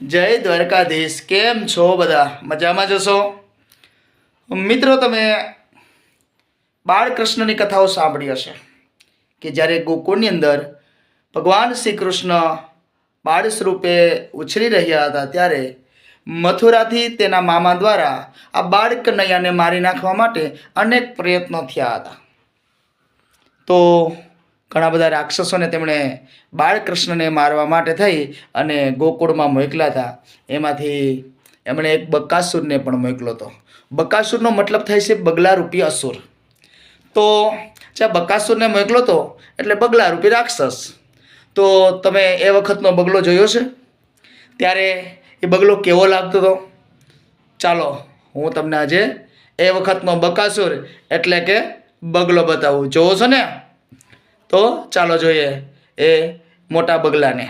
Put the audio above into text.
જય દ્વારકાધીશ, કેમ છો બધા? મજામાં જશો મિત્રો, તમે બાળકૃષ્ણની કથાઓ સાંભળી હશે કે જ્યારે ગોકુળની અંદર ભગવાન શ્રી કૃષ્ણ બાળ સ્વરૂપે ઉછરી રહ્યા હતા, ત્યારે મથુરાથી તેના મામા દ્વારા આ બાળ કનૈયાને મારી નાખવા માટે અનેક પ્રયત્નો થયા હતા. તો ઘણા બધા રાક્ષસોને તેમણે બાળકૃષ્ણને મારવા માટે થઈ અને ગોકુળમાં મોકલ્યા હતા. એમાંથી એમણે એક બકાસુરને પણ મોકલ્યો હતો. બકાસુરનો મતલબ થાય છે બગલા રૂપી અસુર. તો જ્યાં બકાસુરને મોકલો હતો, એટલે બગલા રૂપી રાક્ષસ. તો તમે એ વખતનો બગલો જોયો છે? ત્યારે એ બગલો કેવો લાગતો હતો? ચાલો, હું તમને આજે એ વખતનો બકાસુર એટલે કે બગલો બતાવું. જોવો છો ને? તો ચાલો જોઈએ એ મોટા બગલાને.